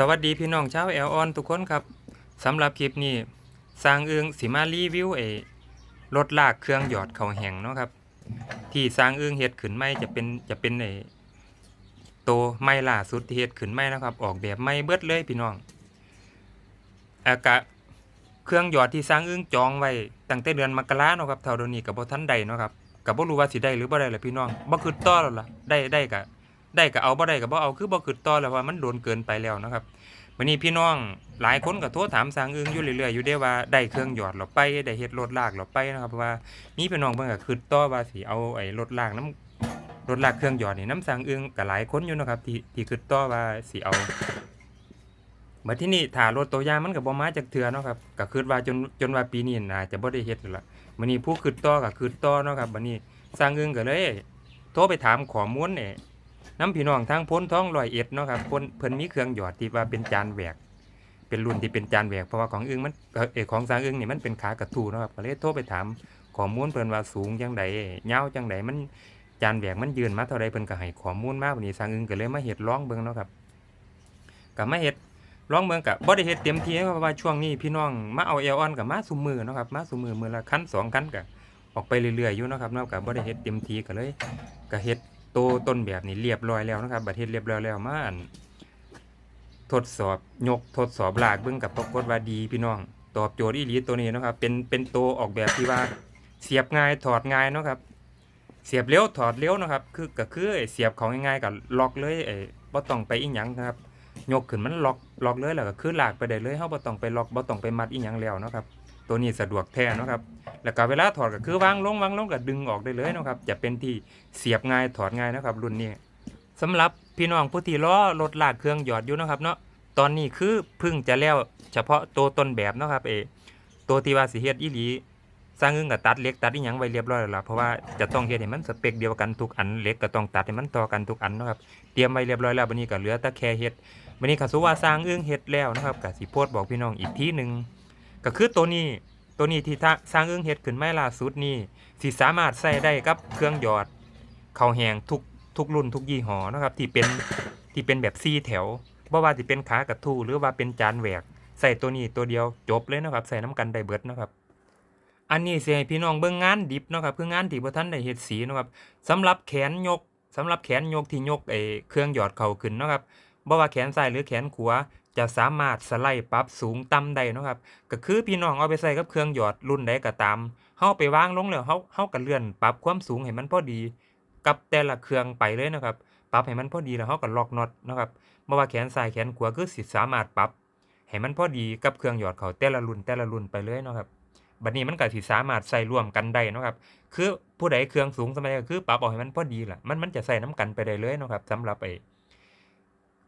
สวัสดีพี่น้องชาวแอลออนทุกคนครับสำหรับคลิปนี้สร้างเอืองสิมารีวิวเอรถลากเครื่องหยอดเข่าแห้งเนาะครับ ที่สร้างเอืองเฮ็ดขึ้นใหม่จะเป็นจะเป็นไอโตวใหม่ล่าสุดที่เฮ็ดขึ้นใหม่นะครับ ออกแบบใหม่เบิดเลยพี่น้องอากะเครื่องหยอดที่สร้างเอืองจองไว้ตั้งแต่เดือนมกราเนาะครับเท่าเดี๋ยวนี้ก็บ่ทันไดเนาะครับก็บ่รู้ว่าสิได้หรือบ่ได้ล่ะพี่น้องบ่คิดต่อแล้วล่ะได้ได้ก็ ได้ก็เอาบ่ได้ก็บ่เอาคือบ่คิดต่อแล้วว่ามันโดนเกินไปแล้วนะครับวันนี้พี่น้องหลายคนก็โทรถามสางอึ้งอยู่เรื่อยๆอยู่เด้ว่าได้เครื่องหยอดหรอไปได้เฮ็ดรถลากหรอไปนะครับว่ามีพี่น้องเพิ่นก็คิดต่อว่าสิเอาไอ้รถลากน้ำรถลากเครื่องหยอดนี่น้ำสางอึ้งก็หลายคนอยู่นะครับที่ที่คิดต่อว่าสิเอาบัดที่นี่ถ้ารถตัวย่ามันก็บ่มาจากเทื่อเนาะครับก็คิดว่าจนจนว่าปีนี้น่าจะบ่ได้เฮ็ดล้วล่ะมื้อนี้ผู้คิดต่อก็คิดต่อเนาะครับบัดนี้สร้างอึ้งก็เลยโทรไปถามข้อมูลนี่ย น้ำพี่น้องทางพ้นท้องร้อยเอ็ดเนาะครับพิ่นเพิ่นมีเครื่องหยอดที่ว่าเป็นจานแหวก เป็นรุ่นที่เป็นจานแหวกเพราะว่าของอึ้งมันเออของสางอึ้งนี่มันเป็นขากระทูเนาะครับก็เลยโทรไปถามข้อมูลเพิ่นว่าสูงจังใดยาจังใดมันจานแหวกมันยืนมาเท่าใดเพิ่นก็ให้ข้อมูลมาวันนี้สางอึ้งก็เลยมาเฮ็ดลองเบิ่งเนาะครับก็มาเฮ็ดลองเบิ่งก็บ่ได้เฮ็ดเต็มที่เพราะว่าช่วงนี้พี่น้องมาเอาเอลออนก็มาซุมมือเนาะครับมาซุมมือมือละคันสองคันก็ออกไปเรื่อยๆอยู่เนาะครับเนาะก็บ่ได้เฮ็ดเต็มที่ก็เลยก็เฮ็ด โตต้นแบบนี้เรียบร้อยแล้วนะครับบัดเฮ็ดเรียบร้อยแล้วมานทดสอบยกทดสอบลากเบิ่งกับปรากฏว่าดีพี่น้อง ตอบโจทย์อีหลีตัวนี้นะครับ เป็นเป็นตัวออกแบบที่ว่าเสียบง่ายถอดง่ายนะครับ เสียบเร็วถอดเร็วนะครับ คือก็คือเสียบของง่ายๆกับล็อกเลยไอ้บ่ต้องไปอีหยังนะครับยกขึ้นมันล็อกล็อกเลยแล้วก็คือลากไปได้เลยเฮาบ่ต้องไปล็อกบ่ต้องไปมัดอีหยังแล้วนะครับ ตัวนี้สะดวกแท้นะครับ แล้วก็เวลาถอดก็คือวางลงวางลงก็ดึงออกได้เลยเนาะครับ จะเป็นที่เสียบง่ายถอดง่ายเนาะครับ รุ่นนี้สำหรับพี่น้องผู้ที่ล้อรถลากเครื่องหยอดอยู่เนาะครับเนาะตอนนี้คือเพึ่งจะแล้วเฉพาะตัวต้นแบบเนาะครับเอตัวที่ว่าสิเฮ็ดอีหลีสร้างอึ้งกับตัดเหล็กตัดอีหยังไว้เรียบร้อยแล้วล่ะเพราะว่าจะต้องเฮ็ดให้มันสเปคเดียวกันทุกอันเหล็กก็ต้องตัดให้มันต่อกันทุกอันเนาะครับเตรียมไว้เรียบร้อยแล้วบัดนี้ก็เหลือแต่แค่เฮ็ดบัดนี้ก็สุว่าสร้างอึ้งเฮ็ดแล้วนะครับก็สิโพสต์บอกพี่น้องอีกทีหนึงก็คือตัวนี้ ตัวนี้ที่ถ้าสร้างเอึ้องเฮ็ดขึ้นไม่ล่าสุดนี่สิสามารถใส่ได้กับเครื่องหยอดเข้าแหงทุกทุกรุ่นทุกยี่ห้อนะครับที่เป็นที่เป็นแบบ4แถวบ่ว่าสิเป็นขากระทู้หรือว่าเป็นจานแหวกใส่ตัวนี้ตัวเดียวจบเลยนะครับใส่น้ำกันได้เบิดนะครับ อันนี้สิให้พี่น้องเบิ่งงานดิบนะครับคืองานที่บ่ทันได้เฮ็ดสีนะครับสำหรับแขนยกสำหรับแขนยกที่ยกไอ้เครื่องหยอดเข่าขึ้นนะครับบ่ว่าแขนซ้ายหรือแขนขวาจะสามารถสไลด์ปรับสูงต่ำได้นะครับก็คือพี่น้องเอาไปใส่กับเครื่องหยอดรุ่นใดก็ตามเฮาไปวางลงแล้วเฮาเฮาก็เลื่อนปรับความสูงให้มันพอดี กับแต่ละเครื่องไปเลยนะครับ ปรับให้มันพอดีแล้วเฮาก็ล็อกน็อตนะครับบ่ว่าแขนซ้ายแขนขวาคือสิสามารถปรับให้มันพอดีกับเครื่องหยอดเขาแต่ละรุ่นแต่ละรุ่นไปเลยนะครับบัดนี้มันก็สิสามารถใส่ร่วมกันได้นะครับ คือผู้ใดเครื่องสูงสมัยก็คือปรับเอาให้มันพอดีล่ะ มันมันจะใส่น้ำกันไปได้เลยนะครับสำหรับไอ้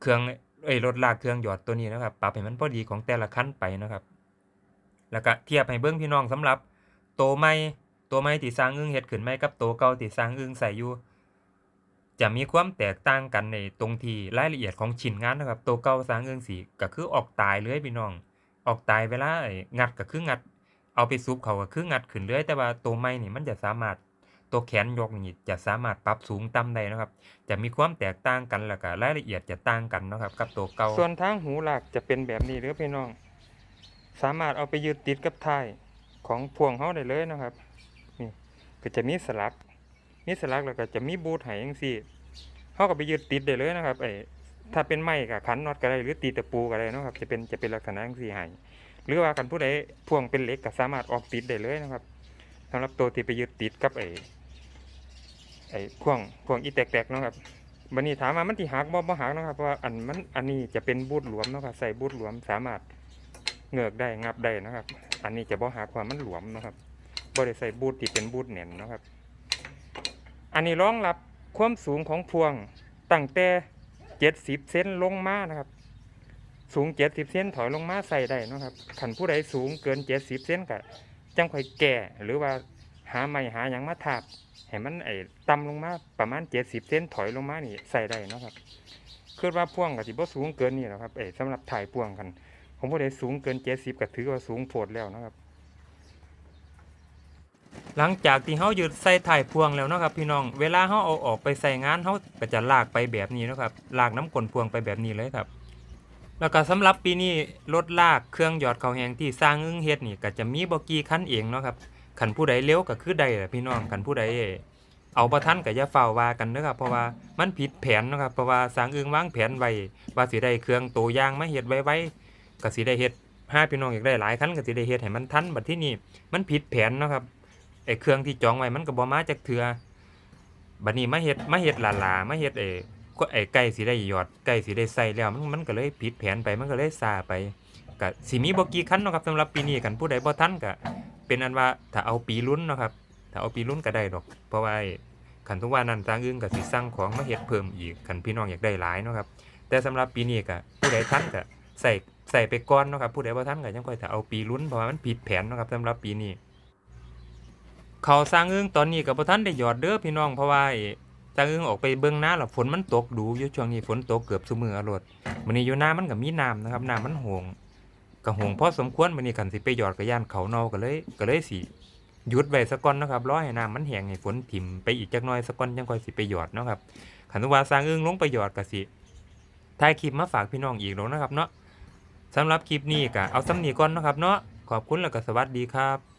เครื่อง ไอ้รถลากเครื่องหยอดตัวนี้นะครับ ปรับให้มันพอดีของแต่ละคันไปนะครับ แล้วก็เทียบให้เบิ่งพี่น้องสำหรับโตวใหม่ตัวใหม่ที่สร้างอึ้งเฮ็ดขึ้นใหม่กับโตเก่าที่สร้างอึ้งใส่อยู่จะมีความแตกต่างกันในตรงที่รายละเอียดของชิ้นงานนะครับ โตเก่าสร้างอื้งสีก็คือออกตายเลยพี่น้อง ออกตายเวลาไอ้งัดก็คืองัด เอาไปซุปเขาก็คืองัดขึ้นเลยแต่ว่าโตัวใหม่นี่มันจะสามารถ ตัวแขนยกนี่จะสามารถปรับสูงต่ำได้นะครับ จะมีความแตกต่างกันแล้วก็รายละเอียดจะต่างกันนะครับ กับตัวเก่าส่วนทางหูหลักจะเป็นแบบนี้เด้อพี่น้อง สามารถเอาไปยึดติดกับท้ายของพวงเฮาได้เลยนะครับนี่ก็จะมีสลักมีสลักแล้วก็จะมีบูทให้จังซี่เขาก็ไปยึดติดได้เลยนะครับไอ้ถ้าเป็นไม้กับขันน็อตก็ได้หรือตีตะปูก็ได้นะครับ จะเป็นจะเป็นลักษณะจังซี่ให้หรือว่ากันผู้ใดพ่วงเป็นเหล็กก็สามารถออกติดได้เลยนะครับสำหรับตัวที่ไปยึดติดกับไอ้ ไอ้พ่วงพ่วงอีแตกๆเนาะครับบันนี้ถามว่ามันที่หักบ่บ่หักเนาะครับเพราะว่าอันมันอันนี้จะเป็นบูทหลวมเนาะครับใส่บูทหลวมสามารถเงือกได้งับได้นะครับ อันนี้จะบ่หักเพราะมันหลวมเนาะครับบ่ได้ใส่บูทที่เป็นบูทแน่นเนาะครับ อันนี้รองรับความสูงของพวงตั้งแต่เจ็ดสิบเซนลงมานะครับ สูงเจ็ดสิบเซนถอยลงมาใส่ได้นะครับขันผู้ใดสูงเกินเจ็ดสิบเซนก็จังค่อยแก่หรือว่า หาไม้หาหยังมาทาบให้มันไอ้ต่ำลงมาประมาณเจ็ดสิบเซนถอยลงมานี่ใส่ได้นะครับคือว่าพ่วงกับที่บ่สูงเกินนี่แหละครับเอ้สำหรับถ่ายพ่วงกัน ผมผู้ใดสูงเกินเจ็ดสิบก็ถือว่าสูงโพดแล้วนะครับ หลังจากที่เฮายึดใส่ถ่ายพ่วงแล้วนะครับ พี่น้องเวลาเฮาเอาออกไปใส่งานเฮาก็จะลากไปแบบนี้นะครับลากน้ำกลนพ่วงไปแบบนี้เลยครับแล้วก็สำหรับปีนี้รถลากเครื่องหยอดเขาแหงที่สร้างอึ้งเฮ็ดนี่ก็จะมีบ่กี่คันเองเนาะครับ คันผู้ใดเร็วก็คือได้แหละพี่น้องคันผู้ใดเอาบ่ทันก็อย่าเฝ้าว่ากันเด้อครับเพราะว่ามันผิดแผนนะครับเพราะว่าสางอึงวางแผนไว้ว่าสิได้เครื่องตัวยางมาเฮ็ดไว้ๆก็สิได้เฮ็ดห้าพี่น้องอยากได้หลายคันก็สิได้เฮ็ดให้มันทันบัดที่นี่มันผิดแผนนะครับไอ้เครื่องที่จองไว้มันก็บ่มาจากเทื่อบัดนี้มาเฮ็ดมาเฮ็ดหลาๆมาเฮ็ดไอ้ก็ไอ้ไก่สิได้หยอดไก่สิได้ใส่แล้วมันมันก็เลยผิดแผนไปมันก็เลยซาไปก็สิมีบ่กี่คันนะครับสำหรับปีนี้กันผู้ใดบ่ทันก็ เป็นอันว่าถ้าเอาปีลุ้นเนาะครับถ้าเอาปีลุ้นก็ได้ดอก เพราะว่าไอ้คันทุกว่านั้นทางอื่นก็สิสั่งของมาเฮ็ดเพิ่มอีกคันพี่น้องอยากได้หลายเนาะครับแต่สำหรับปีนี้ก็ผู้ใดทันก็ใส่ใส่ไปก่อนเนาะครับผู้ใดบ่ทันก็ยังค่อยถ้าเอาปีลุ้นเพราะว่ามันผิดแผนเนาะครับสำหรับปีนี้เขาสร้างอื้งตอนนี้ก็บ่ทันได้หยอดเด้อพี่น้องเพราะว่าไอ้ตาอึงออกไปเบิ่งนาแล้วฝนมันตกดูอยู่ช่วงนี้ฝนตกเกือบซุมื้ออะโลดมื้อนี้อยู่น้ามันก็มีน้ำนะครับน้ำมันโหง กระหงพอสมควรมันนี่ขันสิไปหยอดก็ย่านเขาเนอก็เลยก็เลยสิหยุดไว้ซะก่อนนะครับรอให้น้ำมันแห้งให้ฝนถิ่มไปอีกจักหน้อยสะก่อนยังค่อยสิไปหยอดเนาะครับขันว่าสร้างอึงลงไปหยอดก็สิถ่ายคลิปมาฝากพี่น้องอีกแล้วนะครับเนาะสำหรับคลิปนี้ก็เอาซ้ำนีก่อนเนาะครับเนาะขอบคุณแล้วก็สวัสดีครับ